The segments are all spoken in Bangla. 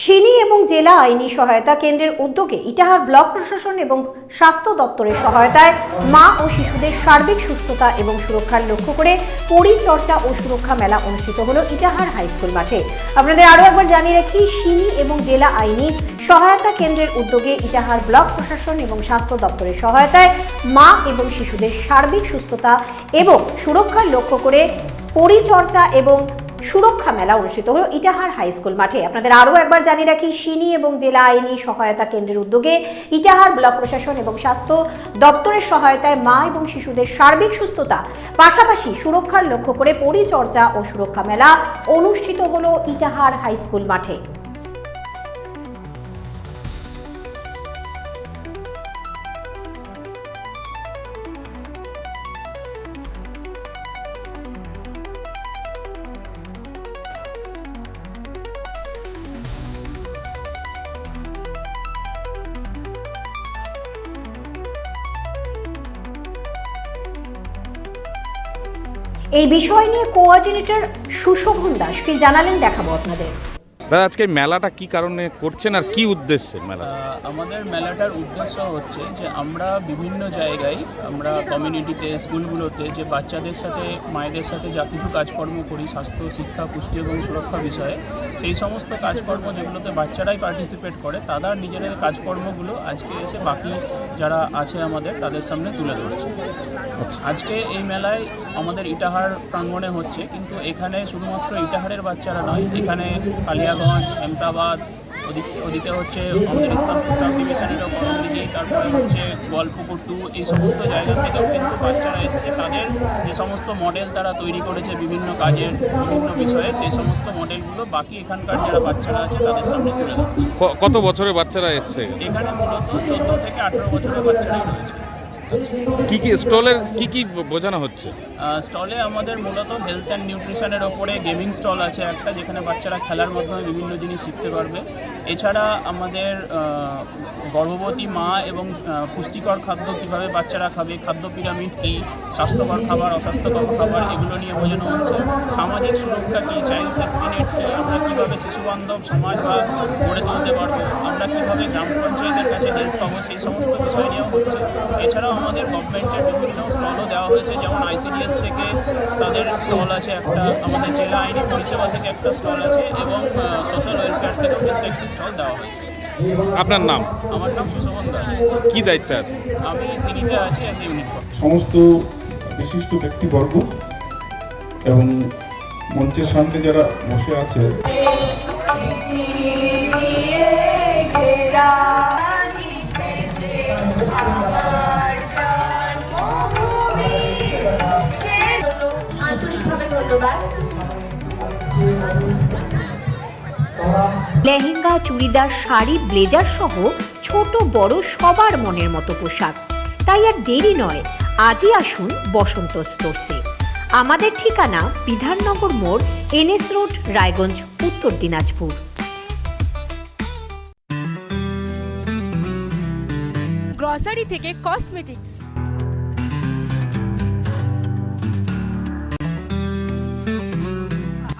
সিনি এবং জেলা আইনি সহায়তা কেন্দ্রের উদ্যোগে ইটাহার ব্লক প্রশাসন এবং স্বাস্থ্য দপ্তরের সহায়তায় মা ও শিশুদের সার্বিক সুস্থতা এবং সুরক্ষার লক্ষ্য করে পরিচর্যা ও সুরক্ষা মেলা অনুষ্ঠিত হলো ইটাহার হাই স্কুল মাঠে। আপনাদের আরও একবার জানিয়ে রাখি সিনি এবং জেলা আইনি সহায়তা কেন্দ্রের উদ্যোগে ইটাহার ব্লক প্রশাসন এবং স্বাস্থ্য দপ্তরের সহায়তায় মা এবং শিশুদের সার্বিক সুস্থতা এবং সুরক্ষার লক্ষ্য করে পরিচর্যা এবং সুরক্ষা মেলা অনুষ্ঠিত হলো ইটাহার হাই স্কুল মাঠে। আপনাদের আরও একবার জানিয়ে রাখি সিনি এবং জেলা আইনি সহায়তা কেন্দ্রের উদ্যোগে ইটাহার ব্লক প্রশাসন এবং স্বাস্থ্য দপ্তরের সহায়তায় মা এবং শিশুদের সার্বিক সুস্থতা, পাশাপাশি সুরক্ষার লক্ষ্য করে পরিচর্যা ও সুরক্ষা মেলা অনুষ্ঠিত হলো ইটাহার হাই স্কুল মাঠে। এই বিষয় নিয়ে কোঅর্ডিনেটর সুশোভন দাস কি জানালেন দেখাবো আপনাদের। দাদা আজকে মেলাটা কি কারণে করছেন আর কি উদ্দেশ্যে মেলা আমাদের মেলাটার উদ্দেশ্য হচ্ছে যে আমরা বিভিন্ন জায়গায় আমরা কমিউনিটিতে স্কুলগুলোতে যে বাচ্চাদের সাথে মায়েদের সাথে যা কিছু কাজকর্ম করি স্বাস্থ্য শিক্ষা পুষ্টি এবং সুরক্ষা বিষয়ে সেই সমস্ত কাজকর্ম যেগুলোতে বাচ্চারাই পার্টিসিপেট করে তারা নিজেদের কাজকর্মগুলো আজকে এসে বাকি যারা আছে আমাদের তাদের সামনে তুলে ধরেছে আচ্ছা। আজকে এই মেলায় আমাদের ইটাহার প্রাঙ্গণে হচ্ছে কিন্তু এখানে শুধুমাত্র ইটাহারের বাচ্চারা নয় এখানে কালিয়াগঞ্জ হেমতাবাদ ওদিকে ওদিকে হচ্ছে আমাদের ইসলামপুর সাব ডিভিশনেরও দিকে তারপরে হচ্ছে গল্পপুর টু এই সমস্ত জায়গা থেকেও কিন্তু বাচ্চারা এসছে। তাদের যে সমস্ত মডেল তারা তৈরি করেছে বিভিন্ন কাজের বিভিন্ন বিষয়ে সেই সমস্ত মডেলগুলো বাকি এখানকার যারা বাচ্চারা আছে তাদের সামনে তুলে ধরছে কত বছরের বাচ্চারা এসছে? এখানে মূলত চোদ্দ থেকে আঠেরো বছরের বাচ্চারাই রয়েছে। কি কি স্টলের, কি কি বোঝানো হচ্ছে? স্টলে আমাদের মূলত হেলথ অ্যান্ড নিউট্রিশনের ওপরে গেমিং স্টল আছে একটা, যেখানে বাচ্চারা খেলার মাধ্যমে বিভিন্ন জিনিস শিখতে পারবে। এছাড়া আমাদের গর্ভবতী মা এবং পুষ্টিকর খাদ্য কীভাবে বাচ্চারা খাবে, খাদ্য পিরামিড কী, স্বাস্থ্যকর খাবার, অস্বাস্থ্যকর খাবার, এগুলো নিয়ে বোঝানো হচ্ছে। সামাজিক সুরক্ষা কী চাইল্ড সেফটি নেট কী, আমরা কীভাবে শিশুবান্ধব সমাজ বা গড়ে তুলতে পারব, আমরা কীভাবে গ্রাম পঞ্চায়েতের কাছে হেল্প পাবো, সেই সমস্ত বিষয় নিয়েও হচ্ছে। এছাড়াও আমাদের গভর্নমেন্টের বিভিন্ন স্টলও দেওয়া হয়েছে যেমন আইসিডিএস থেকে তাদের স্টল আছে একটা আমাদের জেলা আইনি পরিষেবা থেকে একটা স্টল আছে এবং সোশ্যাল ওয়েলফেয়ার থেকেও কিন্তু একটি স্টল দেওয়া হয়েছে। আপনার নাম? আমার নাম সুশোভন দাস। কি দায়িত্বে আছে আমি সিনিতে আছি এস ইউনিট সমস্ত বিশিষ্ট ব্যক্তিবর্গ এবং মঞ্চের সামনে যারা বসে আছে লেহেঙ্গা, চুড়িদার, শাড়ি, ব্লেজার সহ ছোট বড় সবার মনের মতো পোশাক। তাই আর দেরি নয়, আজই আসুন বসন্ত স্টোরসে। আমাদের ঠিকানা বিধাননগর মোড়, এনএস রোড, রায়গঞ্জ, উত্তর দিনাজপুর। গ্রসারি থেকে কসমেটিক্স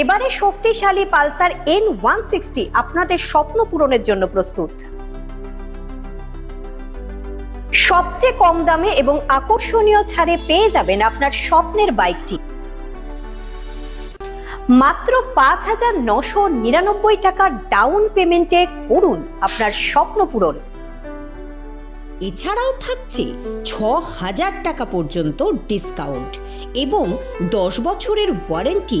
এবারে শক্তিশালী পালসার এন ওয়ান সিক্সটি আপনাদের স্বপ্ন পূরণের জন্য প্রস্তুত। সবচেয়ে কম দামে এবং আকর্ষণীয় ছাড়ে পেয়ে যাবেন আপনার স্বপ্নের বাইকটি। মাত্র পাঁচ হাজার নশো নিরানব্বই টাকা ডাউন পেমেন্টে করুন আপনার স্বপ্ন পূরণ। এছাড়াও থাকছে ছ হাজার টাকা পর্যন্ত ডিসকাউন্ট এবং দশ বছরের ওয়ারেন্টি